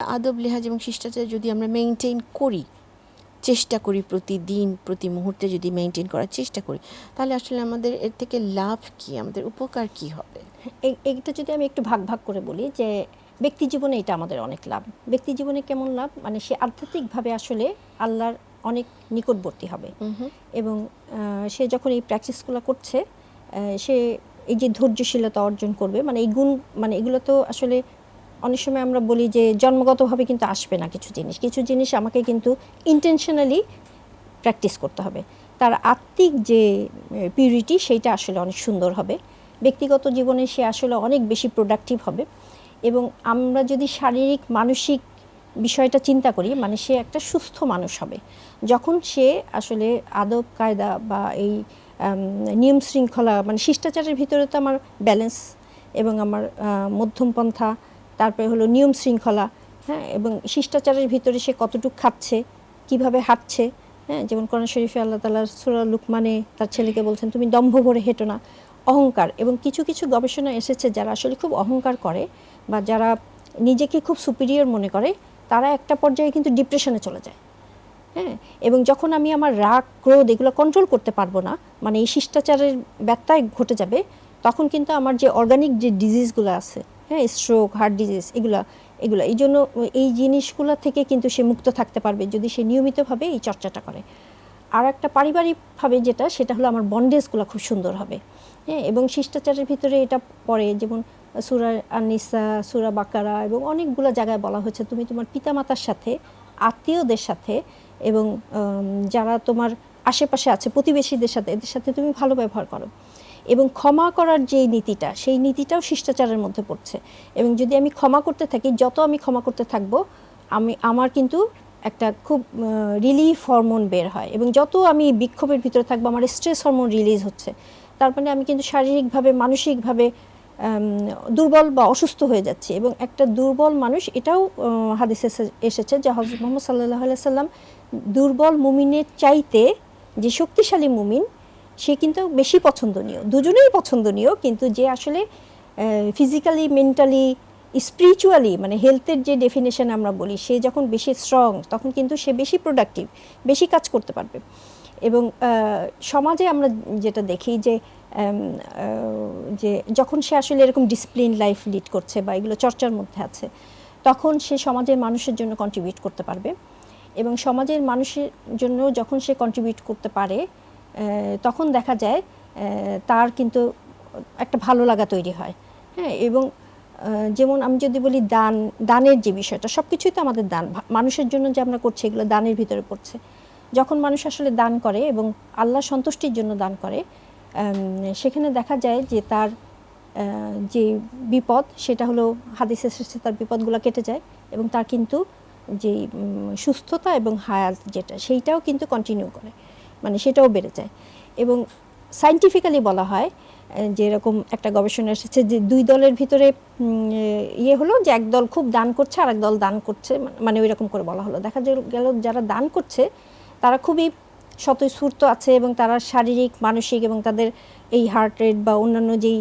আদব লেহাজ এবং শিষ্টাচার যদি আমরা মেনটেন করি চেষ্টা করি প্রতিদিন প্রতি মুহূর্তে যদি মেনটেন করার চেষ্টা করি তাহলে আসলে আমাদের এর থেকে লাভ কি আমাদের উপকার কি হবে? এই- এইটা যদি আমি একটু ভাগ ভাগ করে বলি যে ব্যক্তি জীবনে এটা আমাদের অনেক লাভ। ব্যক্তি জীবনে কেমন লাভ? মানে সে আধ্যাত্মিকভাবে আসলে আল্লাহর অনেক নিকটবর্তী হবে। এবং সে যখন এই প্র্যাকটিসগুলো করছে সে এই যে ধৈর্যশীলতা অর্জন করবে মানে এই গুণ মানে এগুলো তো আসলে অনেক সময় আমরা বলি যে জন্মগতভাবে কিন্তু আসবে না কিছু জিনিস। কিছু জিনিস আমাকে কিন্তু ইন্টেনশনালি প্র্যাকটিস করতে হবে। তার আত্মিক যে পিউরিটি সেইটা আসলে অনেক সুন্দর হবে। ব্যক্তিগত জীবনে সে আসলে অনেক বেশি প্রোডাক্টিভ হবে। এবং আমরা যদি শারীরিক, মানসিক বিষয়টা চিন্তা করি মানে সে একটা সুস্থ মানুষ হবে। যখন সে আসলে আদব, কায়দা বা এই নিয়ম শৃঙ্খলা মানে শিষ্টাচারের ভিতরে তো আমার ব্যালেন্স এবং আমার মধ্যম পন্থা তারপরে হলো নিয়ম শৃঙ্খলা হ্যাঁ এবং শিষ্টাচারের ভিতরে সে কতটুকু খাচ্ছে, কীভাবে হাঁটছে হ্যাঁ যেমন কোরআন শরীফে আল্লাহ তালা সুরা লুকমানে তার ছেলেকে বলছেন, তুমি দম্ভ ভরে হেঁটো না। অহংকার এবং কিছু কিছু গবেষণা এসেছে যারা আসলে খুব অহংকার করে বা যারা নিজেকে খুব সুপিরিয়র মনে করে, তারা একটা পর্যায়ে কিন্তু ডিপ্রেশনে চলে যায়। হ্যাঁ এবং যখন আমি আমার রাগ, ক্রোধ এগুলো কন্ট্রোল করতে পারব না মানে এই শিষ্টাচারের ব্যত্যয় ঘটে যাবে, তখন কিন্তু আমার যে অর্গানিক যে ডিজিজগুলো আছে হ্যাঁ স্ট্রোক হার্ট ডিজিজ এগুলা, এগুলো। এই জন্য এই জিনিসগুলো থেকে কিন্তু সে মুক্ত থাকতে পারবে যদি সে নিয়মিতভাবে এই চর্চাটা করে। আর একটা পারিবারিকভাবে যেটা, সেটা হলো আমার বন্ডেজগুলো খুব সুন্দর হবে। হ্যাঁ এবং শিষ্টাচারের ভিতরে এটা পড়ে, যেমন সুরা আনিসা সুরা বাকারা এবং অনেকগুলো জায়গায় বলা হয়েছে, তুমি তোমার পিতামাতার সাথে, আত্মীয়দের সাথে এবং যারা তোমার আশেপাশে আছে, প্রতিবেশীদের সাথে, এদের সাথে তুমি ভালো ব্যবহার করো। এবং ক্ষমা করার যে নীতিটা, সেই নীতিটাও শিষ্টাচারের মধ্যে পড়ছে। এবং যদি আমি ক্ষমা করতে থাকি, যত আমি ক্ষমা করতে থাকব, আমি, আমার কিন্তু একটা খুব রিলিফ হরমোন বের হয়। এবং যত আমি বিক্ষোভের ভিতরে থাকব, আমার স্ট্রেস হরমোন রিলিজ হচ্ছে। তার মানে আমি কিন্তু শারীরিকভাবে, মানসিকভাবে দুর্বল বা অসুস্থ হয়ে যাচ্ছে। এবং একটা দুর্বল মানুষ, এটাও হাদিসে এসেছে যে হজরত মোহাম্মদ সাল্লাহ সাল্লাম দুর্বল মুমিনের চাইতে যে শক্তিশালী মুমিন সে কিন্তু বেশি পছন্দনীয়, দুজনেই পছন্দনীয়, কিন্তু যে আসলে ফিজিক্যালি মেন্টালি স্পিরিচুয়ালি মানে হেলথের যে ডেফিনেশন আমরা বলি, সে যখন বেশি স্ট্রং তখন কিন্তু সে বেশি প্রোডাক্টিভ বেশি কাজ করতে পারবে। এবং সমাজে আমরা যেটা দেখি যে যে যখন সে আসলে এরকম ডিসিপ্লিন লাইফ লিড করছে বা এগুলো চর্চার মধ্যে আছে, তখন সে সমাজের মানুষের জন্য কন্ট্রিবিউট করতে পারবে। এবং সমাজের মানুষের জন্য যখন সে কন্ট্রিবিউট করতে পারে তখন দেখা যায় তার কিন্তু একটা ভালো লাগা তৈরি হয়। হ্যাঁ এবং যেমন আমি যদি বলি দান, দানের যে বিষয়টা সব কিছুই তো আমাদের দান। মানুষের জন্য যে আমরা করছি, এগুলো দানের ভিতরে পড়ছে। যখন মানুষ আসলে দান করে এবং আল্লাহ সন্তুষ্টির জন্য দান করে সেখানে দেখা যায় যে তার যে বিপদ, সেটা হলো হাদিসে এসেছে তার বিপদগুলো কেটে যায় এবং তার কিন্তু যে সুস্থতা এবং হায়াত যেটা, সেইটাও কিন্তু কন্টিনিউ করে। মানে সেটাও বেড়ে যায়। এবং সাইন্টিফিক্যালি বলা হয়, যেরকম যে এরকম একটা গবেষণা এসেছে যে দুই দলের ভিতরে ইয়ে হলো যে এক দল খুব দান করছে আর এক দল দান করছে মানে ওই রকম করে বলা হলো। দেখা গেল যারা দান করছে, তারা খুবই স্বতঃস্ফূর্ত আছে এবং তারা শারীরিক, মানসিক এবং তাদের এই হার্ট রেট বা অন্যান্য যেই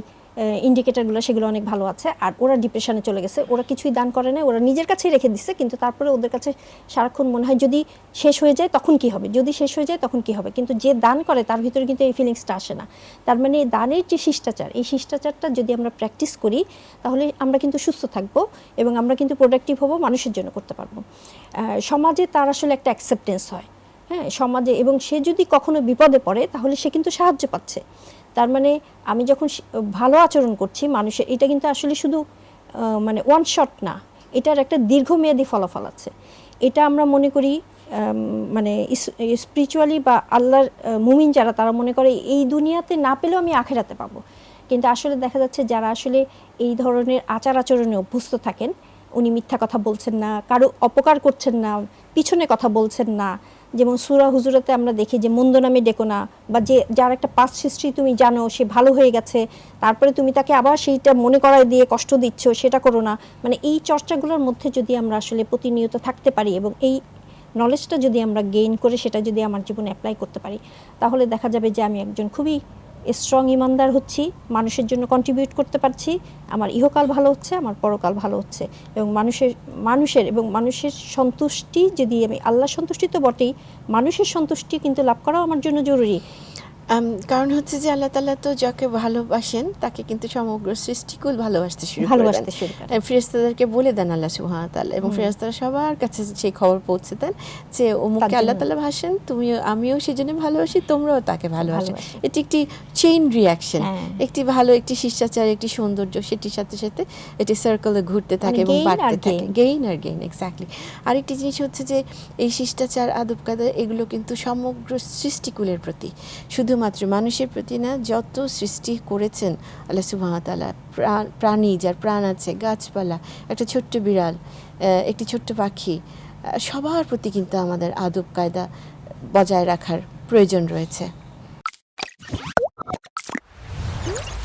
ইন্ডিকেটারগুলো সেগুলো অনেক ভালো আছে। আর ওরা ডিপ্রেশনে চলে গেছে। ওরা কিছুই দান করে না ওরা নিজের কাছেই রেখে দিচ্ছে কিন্তু তারপরে ওদের কাছে সারাক্ষণ মনে হয় যদি শেষ হয়ে যায় তখন কি হবে? যদি শেষ হয়ে যায় তখন কি হবে? কিন্তু যে দান করে তার ভিতরে কিন্তু এই ফিলিংসটা আসে না। তার মানে এই দানের যে শিষ্টাচার, এই শিষ্টাচারটা যদি আমরা প্র্যাকটিস করি, তাহলে আমরা কিন্তু সুস্থ থাকব এবং আমরা কিন্তু প্রোডাক্টিভ হব, মানুষের জন্য করতে পারব। সমাজে তার আসলে একটা অ্যাকসেপ্টেন্স হয়। হ্যাঁ সমাজে এবং সে যদি কখনো বিপদে পড়ে, তাহলে সে কিন্তু সাহায্য পাচ্ছে। তার মানে আমি যখন ভালো আচরণ করছি, মানুষের, এটা কিন্তু আসলে শুধু মানে ওয়ান শট না, এটার একটা দীর্ঘমেয়াদী ফলাফল আছে। এটা আমরা মনে করি মানে স্পিরিচুয়ালি বা আল্লাহর মুমিন যারা, তারা মনে করে এই দুনিয়াতে না পেলেও আমি আখেরাতে পাবো। কিন্তু আসলে দেখা যাচ্ছে, যারা আসলে এই ধরনের আচার আচরণে অভ্যস্ত থাকেন উনি মিথ্যা কথা বলছেন না, কারও অপকার করছেন না, পিছনে কথা বলছেন না। যেমন সুরা হুজুরাতে আমরা দেখি যে মন্দ নামে ডেকো না, বা যে যার একটা পাস হিস্ট্রি তুমি জানো, সে ভালো হয়ে গেছে, তারপরে তুমি তাকে আবার সেইটা মনে করায় দিয়ে কষ্ট দিচ্ছ, সেটা করো না। মানে এই চর্চাগুলোর মধ্যে যদি আমরা আসলে প্রতিনিয়ত থাকতে পারি এবং এই নলেজটা যদি আমরা গেইন করে সেটা যদি আমার জীবনে অ্যাপ্লাই করতে পারি, তাহলে দেখা যাবে যে আমি একজন খুবই স্ট্রং ইমানদার হচ্ছি, মানুষের জন্য কন্ট্রিবিউট করতে পারছি, আমার ইহকাল ভালো হচ্ছে, আমার পরকাল ভালো হচ্ছে। এবং মানুষের মানুষের এবং মানুষের সন্তুষ্টি যদি আমি আল্লাহ সন্তুষ্টি তো বটেই, মানুষের সন্তুষ্টি কিন্তু লাভ করাও আমার জন্য জরুরি। কারণ হচ্ছে যে আল্লাহ তাআলা তো যাকে ভালোবাসেন তাকে কিন্তু সমগ্র সৃষ্টিকুল ভালোবাসতে শুরু ভালোবাসতে শুরু করে। আহ, বলে দেন আল্লাহ ওয়া এবং ফেরেশতারা সবার কাছে সেই খবর পৌঁছে দেন যে অমুককে তার আল্লাহ জন্য- তাআলা ভাসেন তুমিও আমিও সেজন্য ভালোবাসি তোমরাও তাকে ভালোবাসো। এটি একটি চেইন রিয়াকশন হ্যাঁ। একটি ভালো একটি শিষ্টাচার একটি সৌন্দর্য সেটির সাথে সাথে এটি সার্কেলে ঘুরতে থাকে মানে এবং বাড়তে থাকে। গেইন আর গেইন এক্স্যাক্টলি আরেকটি জিনিস হচ্ছে যে এই শিষ্টাচার আদব কাদা এগুলো কিন্তু সমগ্র সৃষ্টিকুলের প্রতি। শুধুমাত্র মানুষের প্রতি না, যত সৃষ্টি করেছেন আল্লাহ সুবাহতালা প্রাণী যার প্রাণ আছে, গাছপালা, একটা ছোট্ট বিড়াল একটি ছোট্ট পাখি সবার প্রতি কিন্তু আমাদের আদব কায়দা বজায় রাখার প্রয়োজন রয়েছে।